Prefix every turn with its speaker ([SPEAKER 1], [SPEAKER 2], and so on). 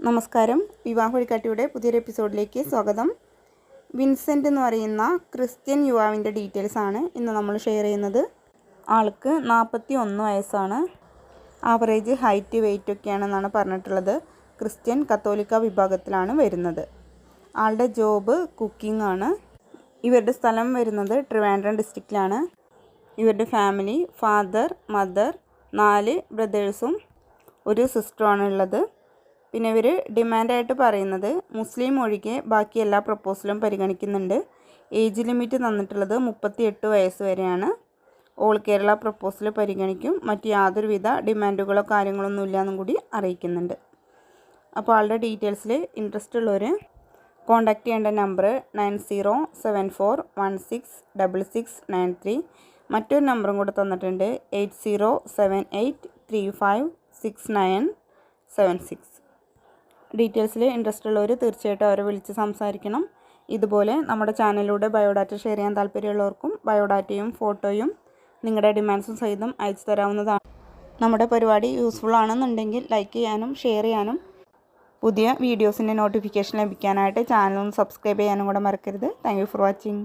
[SPEAKER 1] നമസ്കാരം. വിവാഹ വഴികാട്ടിയുടെ പുതിയൊരു എപ്പിസോഡിലേക്ക് സ്വാഗതം. വിൻസെന്റ് എന്ന് പറയുന്ന ക്രിസ്ത്യൻ യുവാവിന്റെ ഡീറ്റെയിൽസ് ആണ് ഇന്ന് നമ്മൾ ഷെയർ ചെയ്യുന്നത്. ആൾക്ക് നാൽപ്പത്തി ഒന്ന് വയസ്സാണ്. ആവറേജ് ഹൈറ്റ് വെയിറ്റ് ഒക്കെയാണെന്നാണ് പറഞ്ഞിട്ടുള്ളത്. ക്രിസ്ത്യൻ കത്തോലിക്ക വിഭാഗത്തിലാണ് വരുന്നത്. ആളുടെ ജോബ് കുക്കിംഗ് ആണ്. ഇവരുടെ സ്ഥലം വരുന്നത് ട്രിവാൻഡ്രം ഡിസ്ട്രിക്റ്റിലാണ്. ഇവരുടെ ഫാമിലി ഫാദർ മദർ നാല് ബ്രദേഴ്സും ഒരു സിസ്റ്ററുമാണ് ഉള്ളത്. പിന്നെ ഇവർ ഡിമാൻഡായിട്ട് പറയുന്നത് മുസ്ലിം ഒഴികെ ബാക്കി എല്ലാ പ്രപ്പോസലും പരിഗണിക്കുന്നുണ്ട്. ഏജ് ലിമിറ്റ് തന്നിട്ടുള്ളത് മുപ്പത്തി എട്ട് വയസ്സ് വരെയാണ്. ഓൾ കേരള പ്രപ്പോസൽ പരിഗണിക്കും. മറ്റ് യാതൊരുവിധ ഡിമാൻഡുകളോ കാര്യങ്ങളൊന്നും ഇല്ലയെന്നും കൂടി അറിയിക്കുന്നുണ്ട്. അപ്പോൾ ആളുടെ ഡീറ്റെയിൽസിൽ ഇൻട്രസ്റ്റ് ഉള്ളവർ കോൺടാക്റ്റ് ചെയ്യേണ്ട number nine zero seven four one six double six nine three. മറ്റൊരു നമ്പറും കൂടെ തന്നിട്ടുണ്ട് eight zero seven eight three five six nine seven six. ഡീറ്റെയിൽസിൽ interest ഉള്ളവർ തീർച്ചയായിട്ടും അവരെ വിളിച്ച് സംസാരിക്കണം. ഇതുപോലെ നമ്മുടെ ചാനലിലൂടെ ബയോഡാറ്റ ഷെയർ ചെയ്യാൻ താല്പര്യമുള്ളവർക്കും ബയോഡാറ്റയും ഫോട്ടോയും നിങ്ങളുടെ ഡിമാൻഡ്സും സഹിതം അയച്ചു തരാവുന്നതാണ്. നമ്മുടെ പരിപാടി യൂസ്ഫുൾ ആണെന്നുണ്ടെങ്കിൽ ലൈക്ക് ചെയ്യാനും ഷെയർ ചെയ്യാനും പുതിയ വീഡിയോസിന്റെ നോട്ടിഫിക്കേഷൻ ലഭിക്കാനായിട്ട് ചാനൽ ഒന്ന് സബ്സ്ക്രൈബ് ചെയ്യാനും കൂടെ മറക്കരുത്. Thank for watching.